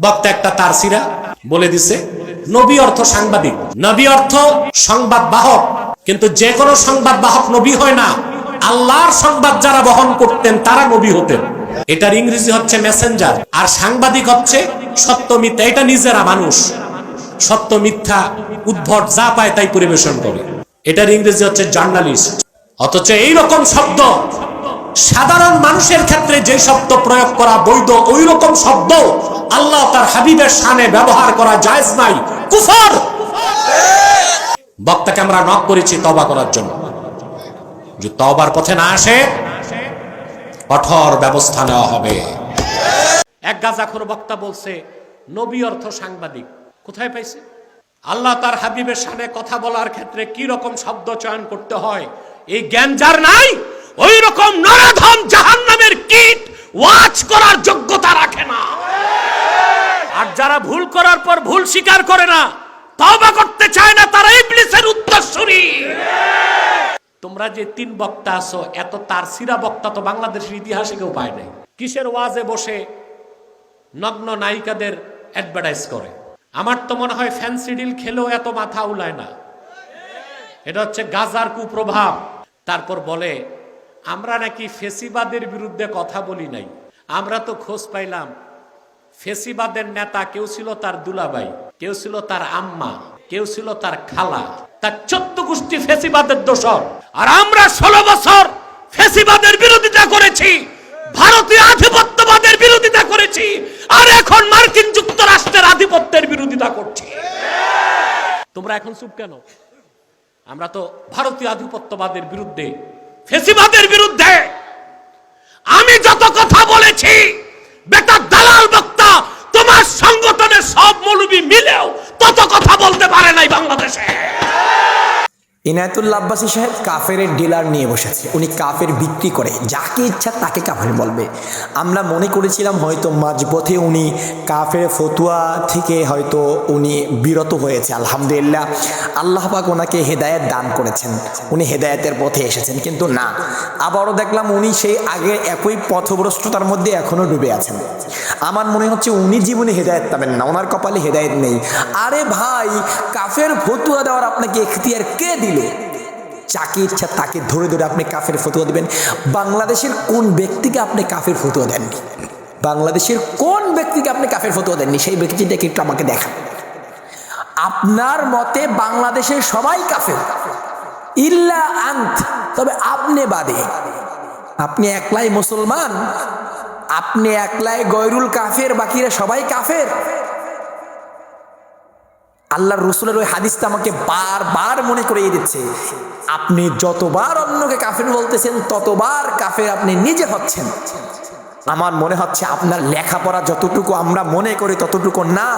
বক্তা একটা তারসিরা বলে দিছে, নবী অর্থ সাংবাদিক। নবী অর্থ সংবাদ বাহক। কিন্তু যে কোনো সংবাদ বাহক নবী হয় না। আল্লাহর সংবাদ যারা বহন করতেন, তারা নবী হতেন। এটার ইংরেজি হচ্ছে মেসেঞ্জার। আর সাংবাদিক হচ্ছে সত্য মিথ্যা এটা নিজেরা মানুষ। সত্য মিথ্যা উদ্ভট যা পায় তাই পরিবেশন করে। এটার ইংরেজি হচ্ছে জার্নালিস্ট। অথচ এই রকম শব্দ, সাধারণ মানুষের ক্ষেত্রে যে শব্দ প্রয়োগ করা বৈধ ওই রকম শব্দ আল্লাহ তার হাবিবের সানে ব্যবহার করা জায়েজ নাই। কুফর! বক্তাকে আমরা নক করেছি তবা করার জন্য। যে তবার পথে না আসে, কঠোর ব্যবস্থা নেওয়া হবে। এক গাজাখোর বক্তা বলছে, নবী অর্থ সাংবাদিক, কোথায় পাইছে? আল্লাহ তার হাবিবের সামনে কথা বলার ক্ষেত্রে কি রকম শব্দ চয়ন করতে হয়, এই জ্ঞান যার নাই, ওই রকম নরাধম জাহান নামের কীট ওয়াচ করার যোগ্যতা রাখে না আর যারা ভুল করার পর ভুল স্বীকার করে না তবা করতে চায় না, তারা ইবলিসের উত্তরসূরি। তোমরা যে তিন বক্তা আছো, এত তার সিরা বক্তা তো বাংলাদেশের ইতিহাসে কেউ পায় নাই। কিসের ওয়াজে বসে নগ্ন নায়িকাদের অ্যাডভার্টাইজ করে? আমার তো মনে হয় ফ্যান্সি ডিল খেলেও এত মাথা উলায় না। এটা হচ্ছে গাজার কুপ্রভাব। তারপর বলে, আমরা নাকি ফেসিবাদের বিরুদ্ধে কথা বলি নাই। আমরা তো খোঁজ পাইলাম ফেসিবাদের নেতা কেউ ছিল তার দুলাভাই, কেউ ছিল তার আম্মা, কেউ ছিল তার খালা। তার চোদ্দ গোষ্ঠী ফেসিবাদের দোষর। আর আমরা ষোলো বছর ফেসিবাদের বিরোধিতা করেছি, ভারতীয় আধিপত্যবাদের বিরোধিতা করেছি, আর এখন মার্কিন যুক্তরাষ্ট্রের আধিপত্যের বিরোধিতা করছি। তোমরা এখন চুপ কেন? আমরা তো ভারতীয় আধিপত্যবাদের বিরুদ্ধে, ফেসিবাদের বিরুদ্ধে আমি যত কথা বলেছি বেটা দালাল বক্তা তোমার সংগঠনের সব মৌলবি মিলেও তত কথা বলতে পারে নাই বাংলাদেশে ইনায়তুল্লা আব্বাসী সাহেব কাফের ডিলার নিয়ে বসেছে। উনি কাফের বিক্রি করে, যাকে ইচ্ছা তাকে কাফের বলবে। আমরা মনে করেছিলাম হয়তো মাঝপথে উনি কাফের ফতুয়া থেকে হয়তো উনি বিরত হয়েছে, আলহামদুলিল্লাহ। আল্লাহ পাক ওনাকে হেদায়েত দান করেছেন। উনি হেদায়েতের পথে এসেছেন, কিন্তু না। আবারও দেখলাম উনি সেই আগে একই পথভ্রষ্টতার মধ্যে এখনও ডুবে আছেন। আমার মনে হচ্ছে উনি জীবনে হেদায়েত পাবেন না, ওনার কপালে হেদায়েত নেই। আরে ভাই, কাফের ফতুয়া দেওয়ার আপনাকে এখতিয়ার কে দিল? যাকে ইচ্ছা তাকে ধরে ধরে আপনি কাফের ফতুয়া দেবেন। বাংলাদেশের কোন ব্যক্তিকে আপনি কাফের ফতুয়া দেননি? বাংলাদেশের কোন ব্যক্তিকে আপনি কাফের ফতুয়া দেননি? সেই ব্যক্তিটাকে একটু আমাকে দেখান। আপনার মতে বাংলাদেশের সবাই কাফের? ইল্লা আন্ত। তবে আপনি বাদে। আপনি একলাই মুসলমান? আপনি একলাই গয়রুল কাফের? বাকিরা সবাই কাফের? আল্লাহর রসুলের ওই হাদিসটা আমাকে বারবার মনে করিয়ে দিচ্ছে। আপনি যতবার অন্যকে কাফের বলতেছেন, ততবার কাফের আপনি নিজে হচ্ছেন। আমার মনে হচ্ছে আপনার লেখাপড়া যতটুকু আমরা মনে করি ততটুকু না।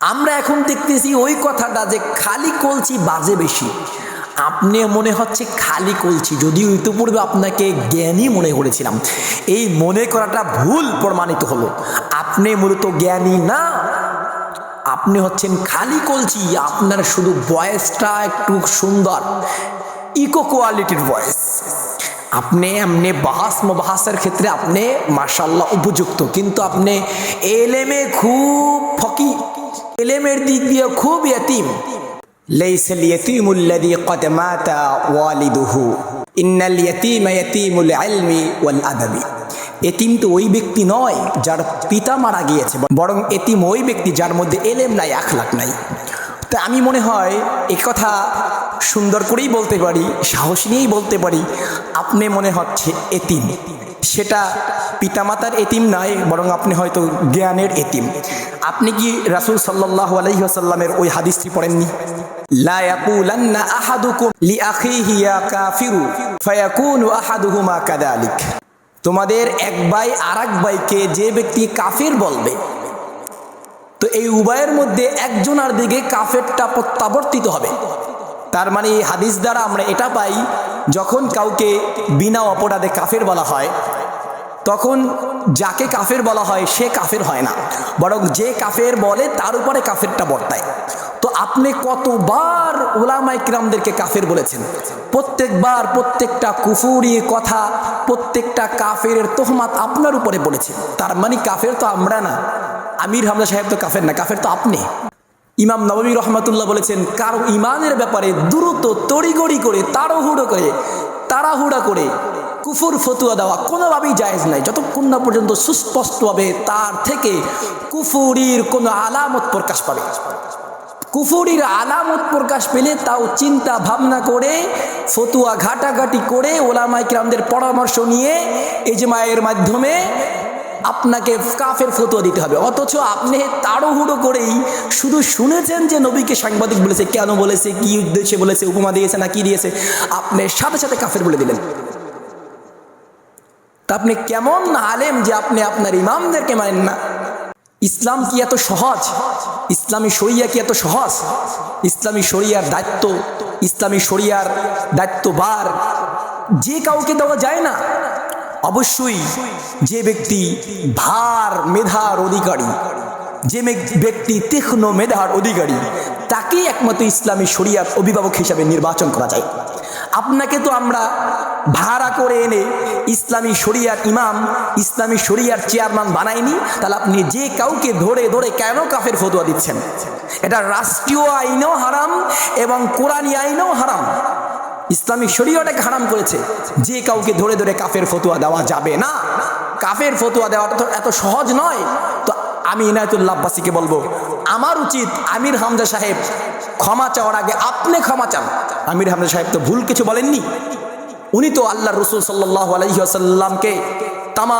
আমরা এখন দেখতেছি ওই কথাটা যে খালি কলছি বাজে বেশি। আপনি মনে হচ্ছে খালি কলছি, যদিও ইতিপূর্বে আপনাকে জ্ঞানী মনে করেছিলাম। এই মনে করাটা ভুল প্রমাণিত হলো। আপনি মূলত জ্ঞানী না আপনি হচ্ছেন খালি কলছি আপনার শুধু ভয়েসটা একটু সুন্দর ইকো কোয়ালিটির ভয়েস আপনি এমনি বাহাস মবাহাসের ক্ষেত্রে আপনি মার্শাল্লাহ উপযুক্ত কিন্তু আপনি এলেমে খুব ফকি এলেমের দিক দিয়ে খুব ইয়তিম ليس اليتيم الذي قد مات والده إن اليتيم يتيم العلم والأدب এতিম তো ওই ব্যক্তি নয় যার পিতা মারা গিয়েছে, বরং এতিম ওই ব্যক্তি যার মধ্যে এলেম নাই, আখলাক নাই। তা আমি মনে হয় এ কথা সুন্দর করেই বলতে পারি, সাহস নিয়েই বলতে পারি, আপনি মনে হচ্ছে এতিম। সেটা পিতামাতার এতিম নয় বরং আপনি হয়তো জ্ঞানের এতিম। আপনি কি রাসুল সাল্লাহ আলহিহাসাল্লামের ওই হাদিসটি পড়েননি? লা ইয়াকুলান্না আহাদুকুম লিআখিহি ইয়া কাফিরু, ফায়াকুনু আহাদুহুমা কাযালিক। তোমাদের এক ভাই আর এক ভাইকে যে ব্যক্তি কাফের বলবে। তো এই উভয়ের মধ্যে একজনের দিকে কাফেরটা প্রত্যাবর্তিত হবে। তার মানে এই হাদিস দ্বারা আমরা এটা পাই, যখন কাউকে বিনা অপরাধে কাফের বলা হয়, তখন যাকে কাফের বলা হয় সে কাফের হয় না। বরং যে কাফের বলে তার উপরে কাফেরটা বর্তায়। আপনি কতবার ওলামাই কিরামদেরকে কাফের বলেছেন? প্রত্যেকবার প্রত্যেকটা কুফুরি কথা, প্রত্যেকটা কাফের তোহমাত আপনার উপরে বলেছেন তার মানে কাফের তো আমরা না। আমির হামজা সাহেব তো কাফের না, কাফের তো আপনি। ইমাম নবী রহমতুল্লাহ বলেছেন, কারও ইমানের ব্যাপারে দ্রুত তড়িগড়ি করে, তাড়াহুড়ো করে, তাড়াহুড়া করে কুফুর ফতুয়া দেওয়া কোনোভাবেই জায়েজ নাই। যতক্ষণ না পর্যন্ত সুস্পষ্টভাবে তার থেকে কুফুরির কোনো আলামত প্রকাশ পাবে। কুফুরির আলামত প্রকাশ পেলে তাও চিন্তা ভাবনা করে, ফতুয়া ঘাটাঘাটি করে ওলামাই কিরামদের পরামর্শ নিয়ে এজমায়ের মাধ্যমে আপনাকে কাফের ফতুয়া দিতে হবে। অথচ আপনি তাড়াহুড়ো করেই শুধু শুনেছেন যে নবীকে সাংবাদিক বলেছে, কেন বলেছে, কি উদ্দেশ্যে বলেছে, উপমা দিয়েছে না কি দিয়েছে? আপনি সাথে সাথে কাফের বলে দিলেন। তা আপনি কেমন আলেম যে আপনি আপনার ইমামদেরকে মানেন না? ইসলাম কি এত সহজ? ইসলামী শরিয়া কি এত সহজ? ইসলামী শরিয়ার দায়িত্ব, ইসলামী শরিয়ার দায়িত্ববার যে কাউকে দেওয়া যায় না। অবশ্যই যে ব্যক্তি ভার, মেধার অধিকারী, যে ব্যক্তি তীক্ষ্ণ মেধার অধিকারী, তাকেই একমাত্র ইসলামী শরিয়ার অভিভাবক হিসাবে নির্বাচন করা যায়। আপনাকে তো আমরা ভাড়া করে এনে ইসলামী শরিয়ার ইমাম, ইসলামী শরিয়ার চেয়ারম্যান বানায়নি, তাহলে আপনি যে কাউকে ধরে ধরে কেন কাফের ফতুয়া দিচ্ছেন? এটা রাষ্ট্রীয় আইনেও হারাম এবং কোরআনী আইনেও হারাম। ইসলামী শরীয়টাকে হারাম করেছে। যে কাউকে ধরে ধরে কাফের ফতুয়া দেওয়া যাবে না। কাফের ফতুয়া দেওয়াটা তো এত সহজ নয়। তো আমি ইনায়তুল্লাহ আব্বাসীকে বলব, আমার উচিত আমির হামজা সাহেব ক্ষমা চাওয়ার আগে আপনি ক্ষমা চান। আমির হামজা সাহেব তো ভুল কিছু বলেননি। উনি তো আল্লাহ রসুল সাল্লাহ আলহিহাসাল্লামকে তাম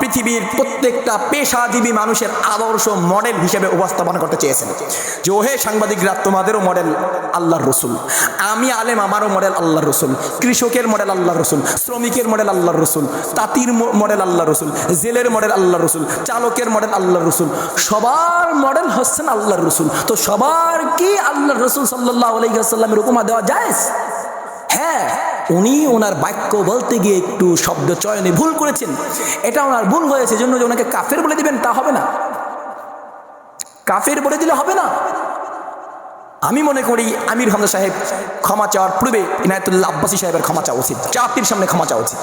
পৃথিবীর প্রত্যেকটা পেশাজীবী মানুষের আদর্শ মডেল হিসেবে উপস্থাপনা করতে চেয়েছেন। যে, ওহে সাংবাদিকরা, তোমাদেরও মডেল আল্লাহর রসুল। আমি আলেম, আমারও মডেল আল্লাহর রসুল। কৃষকের মডেল আল্লাহর রসুল। শ্রমিকের মডেল আল্লাহর রসুল। তাঁতির মডেল আল্লাহ রসুল। জেলের মডেল আল্লাহর রসুল। চালকের মডেল আল্লাহর রসুল। সবার মডেল হচ্ছেন আল্লাহর রসুল। তো সবার কি আল্লাহর রসুল সাল্লাহ আলহিহাসাল্লামের উপমা দেওয়া যায় হ্যাঁ। উনি ওনার বাক্য বলতে গিয়ে একটু শব্দ চয়নে ভুল করেছেন। এটা ওনার ভুল হয়েছে, জন্য যে ওনাকে কাফের বলে দিবেন, তা হবে না। কাফের বলে দিলে হবে না। আমি মনে করি আমির হামদা সাহেব ক্ষমা চাওয়ার পূর্বে ইনায়তুল্লাহ আব্বাসী সাহেবের ক্ষমা চাওয়া উচিত। চাপির সামনে ক্ষমা চাওয়া উচিত।